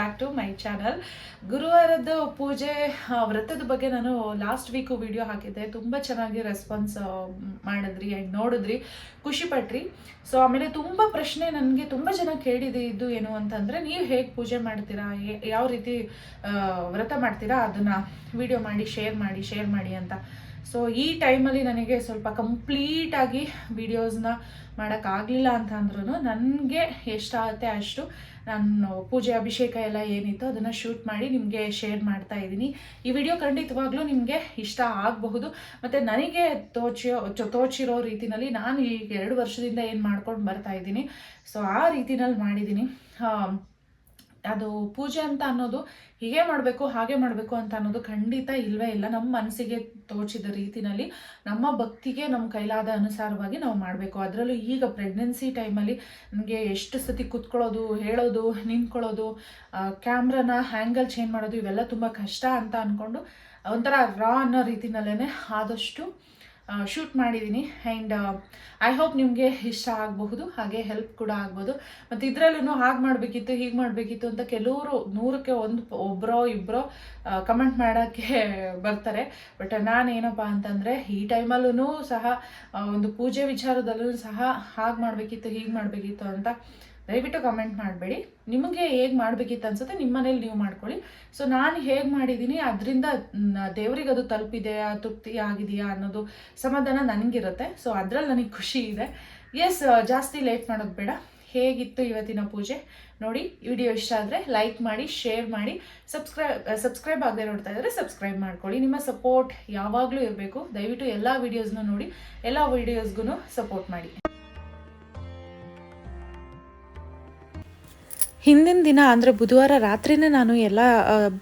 Back to my channel ಗುರುವಾರದ ಪೂಜೆ ವ್ರತದ ಬಗ್ಗೆ ನಾನು ಲಾಸ್ಟ್ ವೀಕು ವಿಡಿಯೋ ಹಾಕಿದ್ದೆ. ತುಂಬ ಚೆನ್ನಾಗಿ ರೆಸ್ಪಾನ್ಸ್ ಮಾಡಿದ್ರಿ ಆ್ಯಂಡ್ ನೋಡಿದ್ರಿ. ಖುಷಿ ಪಟ್ರಿ. ಸೊ ಆಮೇಲೆ ತುಂಬ ಪ್ರಶ್ನೆ ನನಗೆ ತುಂಬ ಜನ ಕೇಳಿದೆ, ಇದು ಏನು ಅಂತಂದರೆ ನೀವು ಹೇಗೆ ಪೂಜೆ ಮಾಡ್ತೀರಾ? ಯಾವ ರೀತಿ ವ್ರತ ಮಾಡ್ತೀರಾ? ಅದನ್ನು ವಿಡಿಯೋ ಮಾಡಿ ಶೇರ್ ಮಾಡಿ ಶೇರ್ ಮಾಡಿ ಅಂತ. ಸೊ ಈ ಟೈಮಲ್ಲಿ ನನಗೆ ಸ್ವಲ್ಪ ಕಂಪ್ಲೀಟಾಗಿ ವಿಡಿಯೋಸ್ನ ಮಾಡೋಕ್ಕಾಗಲಿಲ್ಲ ಅಂತ ಅಂದ್ರೂ ನನಗೆ ಎಷ್ಟಾಗುತ್ತೆ ಅಷ್ಟು. ನಾನು ಪೂಜೆ, ಅಭಿಷೇಕ ಎಲ್ಲ ಏನಿತ್ತು ಅದನ್ನು ಶೂಟ್ ಮಾಡಿ ನಿಮಗೆ ಶೇರ್ ಮಾಡ್ತಾ ಇದ್ದೀನಿ. ಈ ವಿಡಿಯೋ ಖಂಡಿತವಾಗ್ಲೂ ನಿಮಗೆ ಇಷ್ಟ ಆಗಬಹುದು. ಮತ್ತು ನನಗೆ ತೋಚೋ ತೋಚಿರೋ ರೀತಿನಲ್ಲಿ ನಾನು ಈಗ ಎರಡು ವರ್ಷದಿಂದ ಏನು ಮಾಡ್ಕೊಂಡು ಬರ್ತಾ ಇದ್ದೀನಿ. ಸೊ ಆ ರೀತಿನಲ್ಲಿ ಮಾಡಿದ್ದೀನಿ. ಅದು ಪೂಜೆ ಅಂತ ಅನ್ನೋದು ಹೀಗೆ ಮಾಡಬೇಕು, ಹಾಗೆ ಮಾಡಬೇಕು ಅಂತ ಅನ್ನೋದು ಖಂಡಿತ ಇಲ್ವೇ ಇಲ್ಲ. ನಮ್ಮ ಮನಸ್ಸಿಗೆ ತೋಚಿದ ರೀತಿನಲ್ಲಿ, ನಮ್ಮ ಭಕ್ತಿಗೆ ನಮ್ಮ ಕೈಲಾದ ಅನುಸಾರವಾಗಿ ನಾವು ಮಾಡಬೇಕು. ಅದರಲ್ಲೂ ಈಗ ಪ್ರೆಗ್ನೆನ್ಸಿ ಟೈಮಲ್ಲಿ ನನಗೆ ಎಷ್ಟು ಸತಿ ಕುತ್ಕೊಳ್ಳೋದು, ಹೇಳೋದು, ನಿಂತ್ಕೊಳ್ಳೋದು ಕ್ಯಾಮ್ರಾನ ಹ್ಯಾಂಗಲ್ ಚೇಂಜ್ ಮಾಡೋದು, ಇವೆಲ್ಲ ತುಂಬ ಕಷ್ಟ ಅಂತ ಅಂದ್ಕೊಂಡು ಒಂಥರ ರಾ ಅನ್ನೋ ರೀತಿನಲ್ಲೇ ಆದಷ್ಟು ಶೂಟ್ ಮಾಡಿದ್ದೀನಿ ಆ್ಯಂಡ್ ಐ ಹೋಪ್ ನಿಮಗೆ ಇಷ್ಟ ಆಗಬಹುದು, ಹಾಗೆ ಹೆಲ್ಪ್ ಕೂಡ ಆಗ್ಬೋದು. ಮತ್ತು ಇದರಲ್ಲೂ ಹಾಗೆ ಮಾಡಬೇಕಿತ್ತು, ಹೀಗೆ ಮಾಡಬೇಕಿತ್ತು ಅಂತ ಕೆಲವರು ನೂರಕ್ಕೆ ಒಂದು ಒಬ್ಬರೋ ಇಬ್ಬರೋ ಕಮೆಂಟ್ ಮಾಡೋಕ್ಕೆ ಬರ್ತಾರೆ. ಬಟ್ ನಾನು ನಾನೇನಪ್ಪ ಅಂತಂದರೆ, ಈ ಟೈಮಲ್ಲೂ ಸಹ ಒಂದು ಪೂಜೆ ವಿಚಾರದಲ್ಲೂ ಸಹ ಹಾಗೆ ಮಾಡಬೇಕಿತ್ತು, ಹೀಗೆ ಮಾಡಬೇಕಿತ್ತು ಅಂತ ದಯವಿಟ್ಟು ಕಮೆಂಟ್ ಮಾಡಬೇಡಿ. ನಿಮಗೆ ಹೇಗೆ ಮಾಡಬೇಕಿತ್ತು ಅನ್ಸುತ್ತೆ ನಿಮ್ಮ ಮನೇಲಿ ನೀವು ಮಾಡ್ಕೊಳ್ಳಿ. ಸೊ ನಾನು ಹೇಗೆ ಮಾಡಿದ್ದೀನಿ, ಅದರಿಂದ ದೇವರಿಗೆ ಅದು ತಲುಪಿದೆಯಾ ತೃಪ್ತಿ ಆಗಿದೆಯಾ ಅನ್ನೋದು ಸಮಾಧಾನ ನನಗಿರುತ್ತೆ. ಸೊ ಅದರಲ್ಲಿ ನನಗೆ ಖುಷಿ ಇದೆ. ಎಸ್ ಜಾಸ್ತಿ ಲೇಟ್ ಮಾಡೋದು ಬೇಡ. ಹೇಗಿತ್ತು ಇವತ್ತಿನ ಪೂಜೆ? ನೋಡಿ ವಿಡಿಯೋ ಇಷ್ಟ ಆದರೆ ಲೈಕ್ ಮಾಡಿ ಶೇರ್ ಮಾಡಿ ಸಬ್ಸ್ಕ್ರೈಬ್ ಸಬ್ಸ್ಕ್ರೈಬ್ ಆಗದೆ ನೋಡ್ತಾ ಇದ್ದರೆ ಸಬ್ಸ್ಕ್ರೈಬ್ ಮಾಡ್ಕೊಳ್ಳಿ. ನಿಮ್ಮ ಸಪೋರ್ಟ್ ಯಾವಾಗಲೂ ಇರಬೇಕು. ದಯವಿಟ್ಟು ಎಲ್ಲ ವೀಡಿಯೋಸ್ನೂ ನೋಡಿ, ಎಲ್ಲ ವೀಡಿಯೋಸ್ಗೂ ಸಪೋರ್ಟ್ ಮಾಡಿ. ಹಿಂದಿನ ದಿನ, ಅಂದರೆ ಬುಧವಾರ ರಾತ್ರಿನೇ ನಾನು ಎಲ್ಲ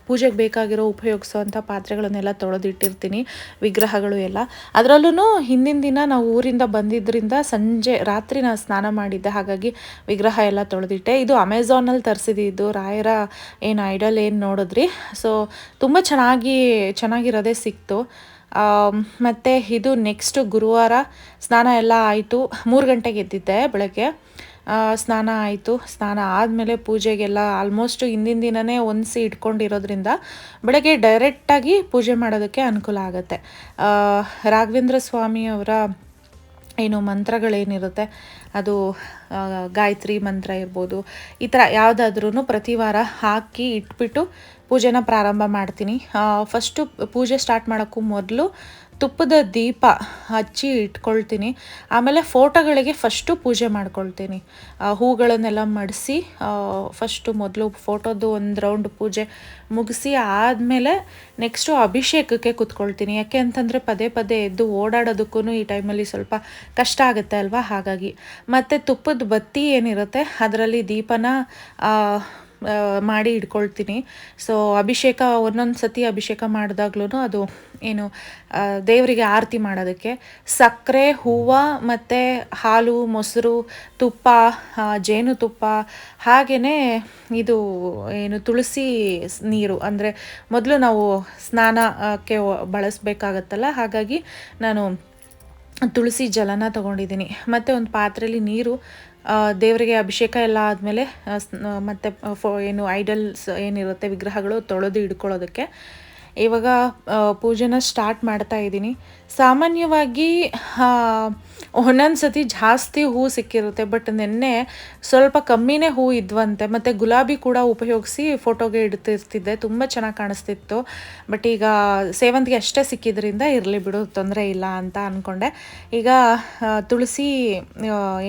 ಪೂಜೆಗೆ ಬೇಕಾಗಿರೋ ಉಪಯೋಗಿಸೋವಂಥ ಪಾತ್ರೆಗಳನ್ನೆಲ್ಲ ತೊಳೆದಿಟ್ಟಿರ್ತೀನಿ, ವಿಗ್ರಹಗಳು ಎಲ್ಲ. ಅದರಲ್ಲೂ ಹಿಂದಿನ ದಿನ ನಾವು ಊರಿಂದ ಬಂದಿದ್ದರಿಂದ ಸಂಜೆ ರಾತ್ರಿ ನಾನು ಸ್ನಾನ ಮಾಡಿದ್ದೆ, ಹಾಗಾಗಿ ವಿಗ್ರಹ ಎಲ್ಲ ತೊಳೆದಿಟ್ಟೆ. ಇದು ಅಮೆಝಾನಲ್ಲಿ ತರಿಸಿದ್ದು ರಾಯರ ಏನು ಐಡಲ್ ಏನು ನೋಡಿದ್ರಿ? ಸೊ ತುಂಬ ಚೆನ್ನಾಗಿ, ಚೆನ್ನಾಗಿರೋದೇ ಸಿಕ್ತು. ಮತ್ತು ಇದು ನೆಕ್ಸ್ಟ್ ಗುರುವಾರ ಸ್ನಾನ ಎಲ್ಲ ಆಯಿತು, ಮೂರು ಗಂಟೆಗೆ ಎದ್ದಿದ್ದೆ ಬೆಳಗ್ಗೆ. ಸ್ನಾನ ಆಯಿತು. ಸ್ನಾನ ಆದಮೇಲೆ ಪೂಜೆಗೆಲ್ಲ ಆಲ್ಮೋಸ್ಟ್ ಹಿಂದಿನ ದಿನವೇ ಒನ್ಸಿ ಇಟ್ಕೊಂಡಿರೋದ್ರಿಂದ ಬೆಳಗ್ಗೆ ಡೈರೆಕ್ಟಾಗಿ ಪೂಜೆ ಮಾಡೋದಕ್ಕೆ ಅನುಕೂಲ ಆಗುತ್ತೆ. ರಾಘವೇಂದ್ರ ಸ್ವಾಮಿಯವರ ಏನು ಮಂತ್ರಗಳೇನಿರುತ್ತೆ, ಅದು ಗಾಯತ್ರಿ ಮಂತ್ರ ಇರ್ಬೋದು, ಈ ಥರ ಯಾವುದಾದ್ರೂ ಪ್ರತಿ ವಾರ ಹಾಕಿ ಇಟ್ಬಿಟ್ಟು ಪೂಜೆನ ಪ್ರಾರಂಭ ಮಾಡ್ತೀನಿ. ಫಸ್ಟು ಪೂಜೆ ಸ್ಟಾರ್ಟ್ ಮಾಡೋಕ್ಕೂ ಮೊದಲು ತುಪ್ಪದ ದೀಪ ಹಚ್ಚಿ ಇಟ್ಕೊಳ್ತೀನಿ. ಆಮೇಲೆ ಫೋಟೋಗಳಿಗೆ ಫಸ್ಟು ಪೂಜೆ ಮಾಡ್ಕೊಳ್ತೀನಿ. ಹೂಗಳನ್ನೆಲ್ಲ ಮಡಿಸಿ ಫಸ್ಟು ಮೊದಲು ಫೋಟೋದು ಒಂದು ರೌಂಡ್ ಪೂಜೆ ಮುಗಿಸಿ ಆದಮೇಲೆ ನೆಕ್ಸ್ಟು ಅಭಿಷೇಕಕ್ಕೆ ಕೂತ್ಕೊಳ್ತೀನಿ. ಯಾಕೆ ಅಂತಂದರೆ ಪದೇ ಪದೇ ಎದ್ದು ಓಡಾಡೋದಕ್ಕೂ ಈ ಟೈಮಲ್ಲಿ ಸ್ವಲ್ಪ ಕಷ್ಟ ಆಗುತ್ತೆ ಅಲ್ವಾ? ಹಾಗಾಗಿ. ಮತ್ತು ತುಪ್ಪದ ಬತ್ತಿ ಏನಿರುತ್ತೆ? ಅದರಲ್ಲಿ ದೀಪನ ಮಾಡಿ ಇಟ್ಕೊಳ್ತೀನಿ. ಸೊ ಅಭಿಷೇಕ, ಒಂದೊಂದು ಸತಿ ಅಭಿಷೇಕ ಮಾಡಿದಾಗ್ಲೂ ಅದು ಏನು ದೇವರಿಗೆ ಆರತಿ ಮಾಡೋದಕ್ಕೆ. ಸಕ್ಕರೆ, ಹೂವು ಮತ್ತು ಹಾಲು, ಮೊಸರು, ತುಪ್ಪ ಜೇನುತುಪ್ಪ ಹಾಗೆಯೇ ಇದು ಏನು, ತುಳಸಿ ನೀರು. ಅಂದರೆ ಮೊದಲು ನಾವು ಸ್ನಾನಕ್ಕೆ ಬಳಸಬೇಕಾಗತ್ತಲ್ಲ, ಹಾಗಾಗಿ ನಾನು ತುಳಸಿ ಜಲನ ತಗೊಂಡಿದ್ದೀನಿ. ಮತ್ತು ಒಂದು ಪಾತ್ರೆಯಲ್ಲಿ ನೀರು ದೇವರಿಗೆ ಅಭಿಷೇಕ ಎಲ್ಲ ಆದಮೇಲೆ ಮತ್ತು ಫೋ ಏನು ಐಡಲ್ಸ್ ಏನಿರುತ್ತೆ ವಿಗ್ರಹಗಳು ತೊಳೆದು ಇಡ್ಕೊಳ್ಳೋದಕ್ಕೆ ಇವಾಗ ಪೂಜೆನ ಸ್ಟಾರ್ಟ್ ಮಾಡ್ತಾ ಇದ್ದೀನಿ. ಸಾಮಾನ್ಯವಾಗಿ ಒಂದೊಂದು ಸತಿ ಜಾಸ್ತಿ ಹೂ ಸಿಕ್ಕಿರುತ್ತೆ ಬಟ್ ನಿನ್ನೆ ಸ್ವಲ್ಪ ಕಮ್ಮಿನೇ ಹೂ ಇದ್ವಂತೆ. ಮತ್ತು ಗುಲಾಬಿ ಕೂಡ ಉಪಯೋಗಿಸಿ ಫೋಟೋಗೆ ಇಡ್ತಿರ್ತಿದ್ದೆ, ತುಂಬ ಚೆನ್ನಾಗಿ ಕಾಣಿಸ್ತಿತ್ತು. ಬಟ್ ಈಗ ಸೇವಂತಿಗೆ ಅಷ್ಟೇ ಸಿಕ್ಕಿದ್ರಿಂದ ಇರಲಿ ಬಿಡು, ತೊಂದರೆ ಇಲ್ಲ ಅಂತ ಅಂದ್ಕೊಂಡೆ ಈಗ ತುಳಸಿ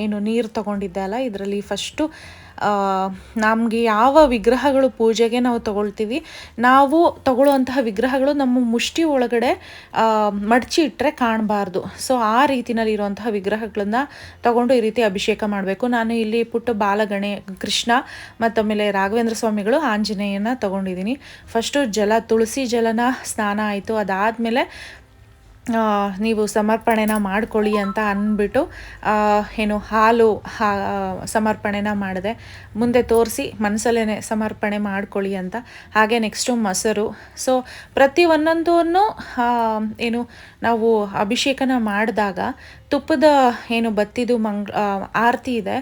ಏನು ನೀರು ತೊಗೊಂಡಿದ್ದೆ ಅಲ್ಲ, ಇದರಲ್ಲಿ ಫಸ್ಟು ನಮಗೆ ಯಾವ ವಿಗ್ರಹಗಳು ಪೂಜೆಗೆ ನಾವು ತಗೊಳ್ತೀವಿ, ನಾವು ತಗೊಳ್ಳುವಂತಹ ವಿಗ್ರಹಗಳು ನಮ್ಮ ಮುಷ್ಟಿ ಒಳಗಡೆ ಮಡಚಿ ಇಟ್ಟರೆ ಕಾಣಬಾರ್ದು. ಸೊ ಆ ರೀತಿನಲ್ಲಿ ಇರುವಂತಹ ವಿಗ್ರಹಗಳನ್ನ ತಗೊಂಡು ಈ ರೀತಿ ಅಭಿಷೇಕ ಮಾಡಬೇಕು. ನಾನು ಇಲ್ಲಿ ಪುಟ್ಟ ಬಾಲಗಣೆ ಕೃಷ್ಣ ಮತ್ತು ಆಮೇಲೆ ರಾಘವೇಂದ್ರ ಸ್ವಾಮಿಗಳು ಆಂಜನೇಯನ ತಗೊಂಡಿದ್ದೀನಿ. ಫಸ್ಟು ಜಲ, ತುಳಸಿ ಜಲನ ಸ್ನಾನ ಆಯಿತು. ಅದಾದಮೇಲೆ ನೀವು ಸಮರ್ಪಣೆನ ಮಾಡ್ಕೊಳ್ಳಿ ಅಂತ ಅಂದ್ಬಿಟ್ಟು ಏನು, ಹಾಲು, ಹಾ ಸಮರ್ಪಣೆನ ಮಾಡಿದೆ. ಮುಂದೆ ತೋರಿಸಿ ಮನಸ್ಸಲ್ಲೇ ಸಮರ್ಪಣೆ ಮಾಡ್ಕೊಳ್ಳಿ ಅಂತ. ಹಾಗೆ ನೆಕ್ಸ್ಟು ಮೊಸರು. ಸೊ, ಪ್ರತಿ ಒಂದೊಂದನ್ನು ಏನು, ನಾವು ಅಭಿಷೇಕನ ಮಾಡಿದಾಗ ತುಪ್ಪದ ಏನು ಬತ್ತಿದು ಮಂಗ್ ಆರತಿ ಇದೆ.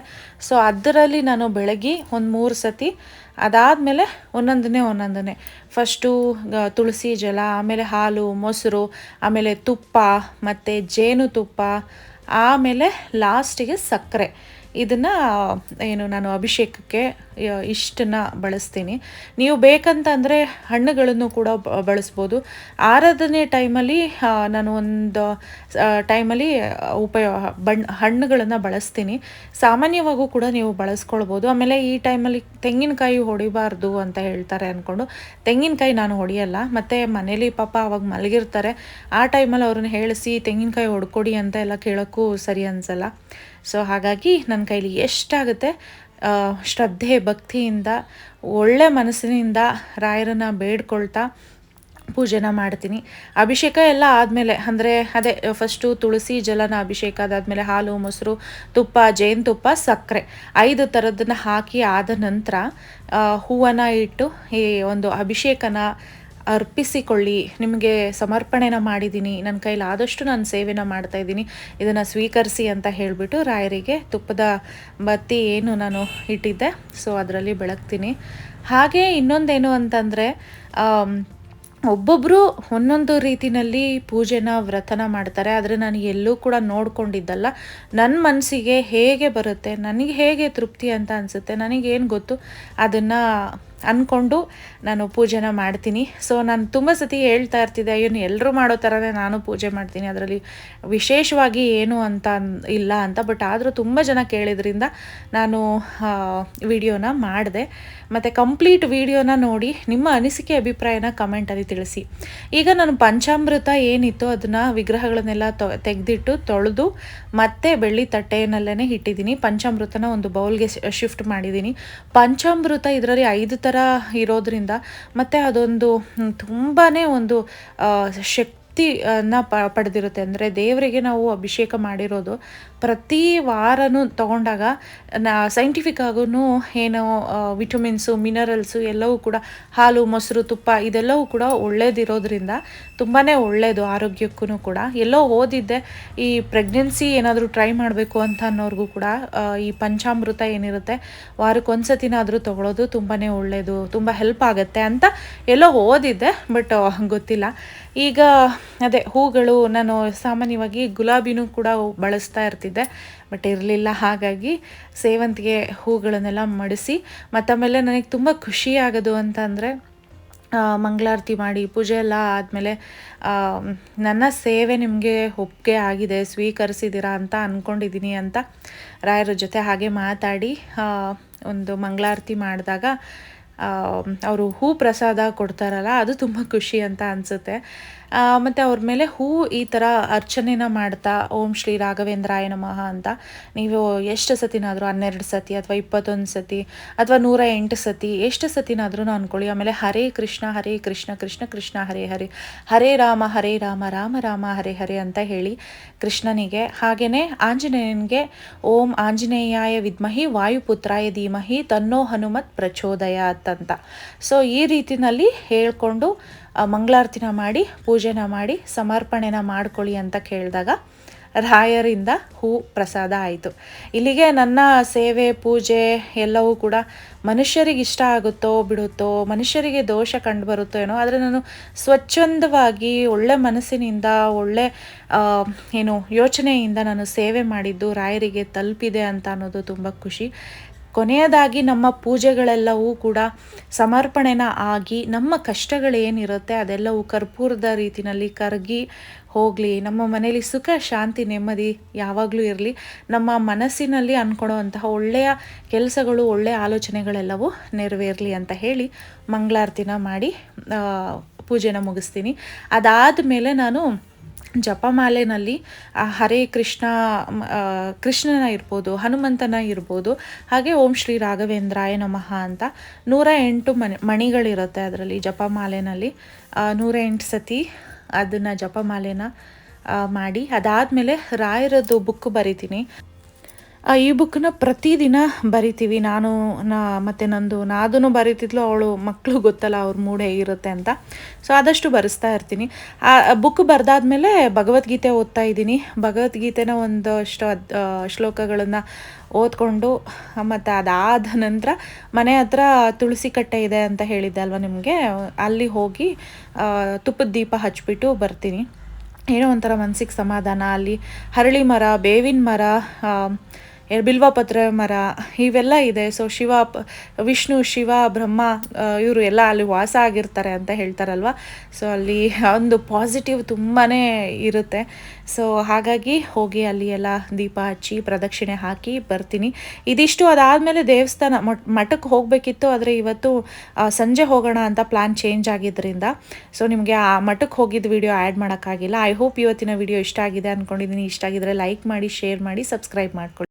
ಸೊ ಅದರಲ್ಲಿ ನಾನು ಬೆಳಗ್ಗೆ ಒಂದು ಮೂರು ಸತಿ, ಅದಾದಮೇಲೆ ಒಂದೊಂದನೇ ಒಂದೊಂದನೇ ಫಸ್ಟು ತುಳಸಿ ಜಲ, ಆಮೇಲೆ ಹಾಲು, ಮೊಸರು, ಆಮೇಲೆ ತುಪ್ಪ, ಮತ್ತು ಜೇನುತುಪ್ಪ ಆಮೇಲೆ ಲಾಸ್ಟಿಗೆ ಸಕ್ಕರೆ. ಇದನ್ನು, ಏನು, ನಾನು ಅಭಿಷೇಕಕ್ಕೆ ಇಷ್ಟನ್ನ ಬಳಸ್ತೀನಿ. ನೀವು ಬೇಕಂತಂದರೆ ಹಣ್ಣುಗಳನ್ನು ಕೂಡ ಬಳಸ್ಬೋದು. ಆರಾಧನೆ ಟೈಮಲ್ಲಿ ನಾನು ಒಂದು ಟೈಮಲ್ಲಿ ಉಪಯೋಗ ಬಣ್ಣ ಹಣ್ಣುಗಳನ್ನು ಬಳಸ್ತೀನಿ. ಸಾಮಾನ್ಯವಾಗೂ ಕೂಡ ನೀವು ಬಳಸ್ಕೊಳ್ಬೋದು. ಆಮೇಲೆ ಈ ಟೈಮಲ್ಲಿ ತೆಂಗಿನಕಾಯಿ ಹೊಡಿಬಾರ್ದು ಅಂತ ಹೇಳ್ತಾರೆ ಅಂದ್ಕೊಂಡು ತೆಂಗಿನಕಾಯಿ ನಾನು ಹೊಡೆಯಲ್ಲ, ಮತ್ತು ಮನೇಲಿ ಪಾಪ ಅವಾಗ ಮಲಗಿರ್ತಾರೆ. ಆ ಟೈಮಲ್ಲಿ ಅವ್ರನ್ನ ಹೇಳಿಸಿ, ತೆಂಗಿನಕಾಯಿ ಹೊಡ್ಕೊಡಿ ಅಂತ ಎಲ್ಲ ಕೇಳೋಕ್ಕೂ ಸರಿ ಅನಿಸಲ್ಲ. ಸೊ ಹಾಗಾಗಿ ನನ್ನ ಕೈಲಿ ಎಷ್ಟಾಗುತ್ತೆ ಶ್ರದ್ಧೆ, ಭಕ್ತಿಯಿಂದ, ಒಳ್ಳೆ ಮನಸ್ಸಿನಿಂದ ರಾಯರನ್ನ ಬೇಡ್ಕೊಳ್ತಾ ಪೂಜೆನ ಮಾಡ್ತೀನಿ. ಅಭಿಷೇಕ ಎಲ್ಲ ಆದಮೇಲೆ, ಅಂದರೆ ಅದೇ ಫಸ್ಟು ತುಳಸಿ ಜಲನ ಅಭಿಷೇಕ ಅದಾದಮೇಲೆ ಹಾಲು, ಮೊಸರು, ತುಪ್ಪ ಜೇನುತುಪ್ಪ ಸಕ್ಕರೆ. ಐದು ಥರದನ್ನ ಹಾಕಿ ಆದ ನಂತರ ಹೂವನ್ನು ಇಟ್ಟು ಈ ಒಂದು ಅಭಿಷೇಕನ ಅರ್ಪಿಸಿಕೊಳ್ಳಿ, ನಿಮಗೆ ಸಮರ್ಪಣೆನ ಮಾಡಿದ್ದೀನಿ ನನ್ನ ಕೈಲಿ ಆದಷ್ಟು ನಾನು ಸೇವೆನ ಮಾಡ್ತಾ ಇದ್ದೀನಿ ಇದನ್ನು ಸ್ವೀಕರಿಸಿ ಅಂತ ಹೇಳಿಬಿಟ್ಟು ರಾಯರಿಗೆ ತುಪ್ಪದ ಬತ್ತಿ ಏನು ನಾನು ಇಟ್ಟಿದ್ದೆ, ಸೊ ಅದರಲ್ಲಿ ಬೆಳಗ್ತೀನಿ. ಹಾಗೆ ಇನ್ನೊಂದೇನು ಅಂತಂದರೆ ಒಬ್ಬೊಬ್ಬರು ಒಂದೊಂದು ರೀತಿಯಲ್ಲಿ ಪೂಜೆನ ವ್ರತನ ಮಾಡ್ತಾರೆ, ಆದರೆ ನಾನು ಎಲ್ಲೂ ಕೂಡ ನೋಡ್ಕೊಂಡಿದ್ದಲ್ಲ. ನನ್ನ ಮನಸ್ಸಿಗೆ ಹೇಗೆ ಬರುತ್ತೆ, ನನಗೆ ಹೇಗೆ ತೃಪ್ತಿ ಅಂತ ಅನಿಸುತ್ತೆ ನನಗೇನು ಗೊತ್ತು, ಅದನ್ನು ಅಂದ್ಕೊಂಡು ನಾನು ಪೂಜೆನ ಮಾಡ್ತೀನಿ. ಸೊ ನಾನು ತುಂಬ ಸತಿ ಹೇಳ್ತಾ ಇರ್ತಿದ್ದೆ, ಅಯ್ಯೋ ಎಲ್ಲರೂ ಮಾಡೋ ಥರನೇ ನಾನು ಪೂಜೆ ಮಾಡ್ತೀನಿ. ಅದರಲ್ಲಿ ವಿಶೇಷವಾಗಿ ಏನು ಅಂತ ಇಲ್ಲ ಅಂತ. ಬಟ್ ಆದರೂ ತುಂಬ ಜನ ಕೇಳಿದ್ರಿಂದ ನಾನು ವಿಡಿಯೋನ ಮಾಡಿದೆ. ಮತ್ತು ಕಂಪ್ಲೀಟ್ ವಿಡಿಯೋನ ನೋಡಿ ನಿಮ್ಮ ಅನಿಸಿಕೆ ಅಭಿಪ್ರಾಯನ ಕಮೆಂಟಲ್ಲಿ ತಿಳಿಸಿ. ಈಗ ನಾನು ಪಂಚಾಮೃತ ಏನಿತ್ತು ಅದನ್ನು ವಿಗ್ರಹಗಳನ್ನೆಲ್ಲ ತೆಗೆದಿಟ್ಟು ತೊಳೆದು ಮತ್ತೆ ಬೆಳ್ಳಿ ತಟ್ಟೆಯಲ್ಲೇ ಇಟ್ಟಿದ್ದೀನಿ. ಪಂಚಾಮೃತನ ಒಂದು ಬೌಲ್ಗೆ ಶಿಫ್ಟ್ ಮಾಡಿದ್ದೀನಿ. ಪಂಚಾಮೃತ ಇದರಲ್ಲಿ ಐದು ಇರೋದ್ರಿಂದ ಮತ್ತು ಅದೊಂದು ತುಂಬಾ ಒಂದು ಶಕ್ತಿಯನ್ನ ಪಡೆದಿರುತ್ತೆ. ಅಂದರೆ ದೇವರಿಗೆ ನಾವು ಅಭಿಷೇಕ ಮಾಡಿರೋದು ಪ್ರತಿ ವಾರನೂ ತಗೊಂಡಾಗ, ನಾ ಸೈಂಟಿಫಿಕ್ ಆಗೂ ಏನು ವಿಟಮಿನ್ಸು ಮಿನರಲ್ಸು ಎಲ್ಲವೂ ಕೂಡ ಹಾಲು, ಮೊಸರು, ತುಪ್ಪ ಇದೆಲ್ಲವೂ ಕೂಡ ಒಳ್ಳೇದಿರೋದ್ರಿಂದ ತುಂಬಾ ಒಳ್ಳೆಯದು ಆರೋಗ್ಯಕ್ಕೂ ಕೂಡ. ಎಲ್ಲೋ ಓದಿದ್ದೆ ಈ ಪ್ರೆಗ್ನೆನ್ಸಿ ಏನಾದರೂ ಟ್ರೈ ಮಾಡಬೇಕು ಅಂತ ಅನ್ನೋರ್ಗೂ ಕೂಡ ಈ ಪಂಚಾಮೃತ ಏನಿರುತ್ತೆ ವಾರಕ್ಕೆ ಒಂದ್ಸತಿನಾದರೂ ತಗೊಳ್ಳೋದು ತುಂಬಾ ಒಳ್ಳೆಯದು ತುಂಬ ಹೆಲ್ಪ್ ಆಗುತ್ತೆ ಅಂತ ಎಲ್ಲೋ ಓದಿದ್ದೆ ಬಟ್ ಗೊತ್ತಿಲ್ಲ. ಈಗ ಅದೇ ಹೂಗಳು ನಾನು ಸಾಮಾನ್ಯವಾಗಿ ಗುಲಾಬಿನೂ ಕೂಡ ಬಳಸ್ತಾ ಬಟ್ ಇರಲಿಲ್ಲ, ಹಾಗಾಗಿ ಸೇವಂತಿಗೆ ಹೂಗಳನ್ನೆಲ್ಲ ಮಡಿಸಿ ಮತ್ತು ಆಮೇಲೆ ನನಗೆ ತುಂಬ ಖುಷಿ ಆಗೋದು ಅಂತಂದರೆ ಮಂಗಳಾರತಿ ಮಾಡಿ, ಪೂಜೆ ಎಲ್ಲ ಆದಮೇಲೆ ನನ್ನ ಸೇವೆ ನಿಮಗೆ ಒಪ್ಪಿಗೆ ಆಗಿದೆ, ಸ್ವೀಕರಿಸಿದ್ದೀರಾ ಅಂತ ಅಂದ್ಕೊಂಡಿದ್ದೀನಿ ಅಂತ ರಾಯರ ಜೊತೆ ಹಾಗೆ ಮಾತಾಡಿ ಒಂದು ಮಂಗಳಾರತಿ ಮಾಡಿದಾಗ ಅವರು ಹೂ ಪ್ರಸಾದ ಕೊಡ್ತಾರಲ್ಲ, ಅದು ತುಂಬ ಖುಷಿ ಅಂತ ಅನಿಸುತ್ತೆ. ಮತ್ತು ಅವ್ರ ಮೇಲೆ ಹೂ ಈ ಥರ ಅರ್ಚನೆನ ಮಾಡ್ತಾ, ಓಂ ಶ್ರೀ ರಾಘವೇಂದ್ರಾಯ ನಮಃ ಅಂತ ನೀವು ಎಷ್ಟು ಸತಿನಾದರೂ, ಹನ್ನೆರಡು ಸತಿ ಅಥವಾ ಇಪ್ಪತ್ತೊಂದು ಸತಿ ಅಥವಾ ನೂರ ಎಂಟು ಸತಿ, ಎಷ್ಟು ಸತಿನಾದ್ರೂ ಅಂದ್ಕೊಳ್ಳಿ ಆಮೇಲೆ ಹರೇ ಕೃಷ್ಣ ಹರೇ ಕೃಷ್ಣ ಕೃಷ್ಣ ಕೃಷ್ಣ, ಹರೇ ಹರೇ ಹರೇ ರಾಮ ಹರೇ ರಾಮ ರಾಮ ರಾಮ, ಹರೇ ಹರೇ ಅಂತ ಹೇಳಿ ಕೃಷ್ಣನಿಗೆ ಹಾಗೆಯೇ ಆಂಜನೇಯನಿಗೆ, ಓಂ ಆಂಜನೇಯಾಯ ವಿದ್ಮಹಿ, ವಾಯುಪುತ್ರಾಯ ಧೀಮಹಿ, ತನ್ನೋ ಹನುಮತ್ ಪ್ರಚೋದಯ ಅಂತ. ಸೊ ಈ ರೀತಿನಲ್ಲಿ ಹೇಳ್ಕೊಂಡು ಮಂಗಳಾರತಿನ ಮಾಡಿ, ಪೂಜೆನ ಮಾಡಿ, ಸಮರ್ಪಣೆನ ಮಾಡ್ಕೊಳ್ಳಿ ಅಂತ ಕೇಳಿದಾಗ ರಾಯರಿಂದ ಹೂ ಪ್ರಸಾದ ಆಯಿತು. ಇಲ್ಲಿಗೆ ನನ್ನ ಸೇವೆ, ಪೂಜೆ ಎಲ್ಲವೂ ಕೂಡ ಮನುಷ್ಯರಿಗೆ ಇಷ್ಟ ಆಗುತ್ತೋ ಬಿಡುತ್ತೋ, ಮನುಷ್ಯರಿಗೆ ದೋಷ ಕಂಡು ಬರುತ್ತೋ ಏನೋ, ಆದರೆ ನಾನು ಸ್ವಚ್ಛಂದವಾಗಿ, ಒಳ್ಳೆ ಮನಸ್ಸಿನಿಂದ, ಒಳ್ಳೆ ಏನು ಯೋಚನೆಯಿಂದ ನಾನು ಸೇವೆ ಮಾಡಿದ್ದು ರಾಯರಿಗೆ ತಲುಪಿದೆ ಅಂತ ಅನ್ನೋದು ತುಂಬ ಖುಷಿ. ಕೊನೆಯದಾಗಿ ನಮ್ಮ ಪೂಜೆಗಳೆಲ್ಲವೂ ಕೂಡ ಸಮರ್ಪಣೆನ ಆಗಿ ನಮ್ಮ ಕಷ್ಟಗಳೇನಿರುತ್ತೆ ಅದೆಲ್ಲವೂ ಕರ್ಪೂರದ ರೀತಿಯಲ್ಲಿ ಕರಗಿ ಹೋಗಲಿ, ನಮ್ಮ ಮನೇಲಿ ಸುಖ, ಶಾಂತಿ, ನೆಮ್ಮದಿ ಯಾವಾಗಲೂ ಇರಲಿ, ನಮ್ಮ ಮನಸ್ಸಿನಲ್ಲಿ ಅಂದ್ಕೊಳ್ಳುವಂತಹ ಒಳ್ಳೆಯ ಕೆಲಸಗಳು, ಒಳ್ಳೆಯ ಆಲೋಚನೆಗಳೆಲ್ಲವೂ ನೆರವೇರಲಿ ಅಂತ ಹೇಳಿ ಮಂಗಳಾರತಿನ ಮಾಡಿ ಪೂಜೆನ ಮುಗಿಸ್ತೀನಿ. ಅದಾದ ಮೇಲೆ ನಾನು ಜಪಮಾಲೆನಲ್ಲಿ ಹರೇ ಕೃಷ್ಣ ಕೃಷ್ಣನ ಇರ್ಬೋದು, ಹನುಮಂತನ ಇರ್ಬೋದು, ಹಾಗೆ ಓಂ ಶ್ರೀ ರಾಘವೇಂದ್ರಾಯ ನಮಃ ಅಂತ ನೂರ ಎಂಟು ಮಣಿ ಮಣಿಗಳಿರುತ್ತೆ ಅದರಲ್ಲಿ ಜಪಮಾಲೆನಲ್ಲಿ. ನೂರ ಎಂಟು ಸತಿ ಅದನ್ನು ಜಪಮಾಲೆನ ಮಾಡಿ ಅದಾದಮೇಲೆ ರಾಯರದ್ದು ಬುಕ್ ಬರಿತೀನಿ. ಈ ಬುಕ್ನ ಪ್ರತಿದಿನ ಬರಿತೀವಿ. ನಾನು, ನಾ, ಮತ್ತು ನಂದು ನಾದೂ ಬರಿತಿದ್ಲು, ಅವಳು ಮಕ್ಕಳು ಗೊತ್ತಲ್ಲ, ಅವ್ರ ಮೂಡ್ ಹೇಗಿರುತ್ತೆ ಅಂತ. ಸೊ ಆದಷ್ಟು ಬರೆಸ್ತಾ ಇರ್ತೀನಿ. ಆ ಬುಕ್ ಬರೆದಾದ್ಮೇಲೆ ಭಗವದ್ಗೀತೆ ಓದ್ತಾ ಇದ್ದೀನಿ. ಭಗವದ್ಗೀತೆನ ಒಂದಷ್ಟು ಅದ್- ಶ್ಲೋಕಗಳನ್ನು ಓದ್ಕೊಂಡು, ಮತ್ತು ಅದಾದ ನಂತರ ಮನೆ ಹತ್ರ ತುಳಸಿ ಕಟ್ಟೆ ಇದೆ ಅಂತ ಹೇಳಿದ್ದೆ ಅಲ್ವಾ ನಿಮಗೆ? ಅಲ್ಲಿ ಹೋಗಿ ತುಪ್ಪದ ದೀಪ ಹಚ್ಚಿಬಿಟ್ಟು ಬರ್ತೀನಿ. ಏನೋ ಒಂಥರ ಮನಸ್ಸಿಗೆ ಸಮಾಧಾನ. ಅಲ್ಲಿ ಹರಳಿ ಮರ, ಬೇವಿನ ಮರ ಬಿಲ್ವಪತ್ರ ಮರ, ಇವೆಲ್ಲ ಇದೆ. ಸೊ ಶಿವ, ವಿಷ್ಣು, ಶಿವ, ಬ್ರಹ್ಮ ಇವರು ಎಲ್ಲ ಅಲ್ಲಿ ವಾಸ ಆಗಿರ್ತಾರೆ ಅಂತ ಹೇಳ್ತಾರಲ್ವ? ಸೊ ಅಲ್ಲಿ ಒಂದು ಪಾಸಿಟಿವ್ ತುಂಬಾ ಇರುತ್ತೆ. ಸೊ ಹಾಗಾಗಿ ಹೋಗಿ ಅಲ್ಲಿ ಎಲ್ಲ ದೀಪ ಹಚ್ಚಿ, ಪ್ರದಕ್ಷಿಣೆ ಹಾಕಿ ಬರ್ತೀನಿ. ಇದಿಷ್ಟು ಅದಾದಮೇಲೆ ದೇವಸ್ಥಾನ, ಮಠ, ಮಠಕ್ಕೆ ಹೋಗಬೇಕಿತ್ತು. ಆದರೆ ಇವತ್ತು ಸಂಜೆ ಹೋಗೋಣ ಅಂತ ಪ್ಲ್ಯಾನ್ ಚೇಂಜ್ ಆಗಿದ್ದರಿಂದ ಸೊ ನಿಮಗೆ ಆ ಮಠಕ್ಕೆ ಹೋಗಿದ್ದ ವಿಡಿಯೋ ಆ್ಯಡ್ ಮಾಡೋಕ್ಕಾಗಿಲ್ಲ. ಐ ಹೋಪ್ ಇವತ್ತಿನ ವಿಡಿಯೋ ಇಷ್ಟ ಆಗಿದೆ ಅಂದ್ಕೊಂಡಿದ್ದೀನಿ ಇಷ್ಟ ಆಗಿದ್ರೆ ಲೈಕ್ ಮಾಡಿ ಶೇರ್ ಮಾಡಿ ಸಬ್ಸ್ಕ್ರೈಬ್ ಮಾಡ್ಕೊಳ್ಳಿ.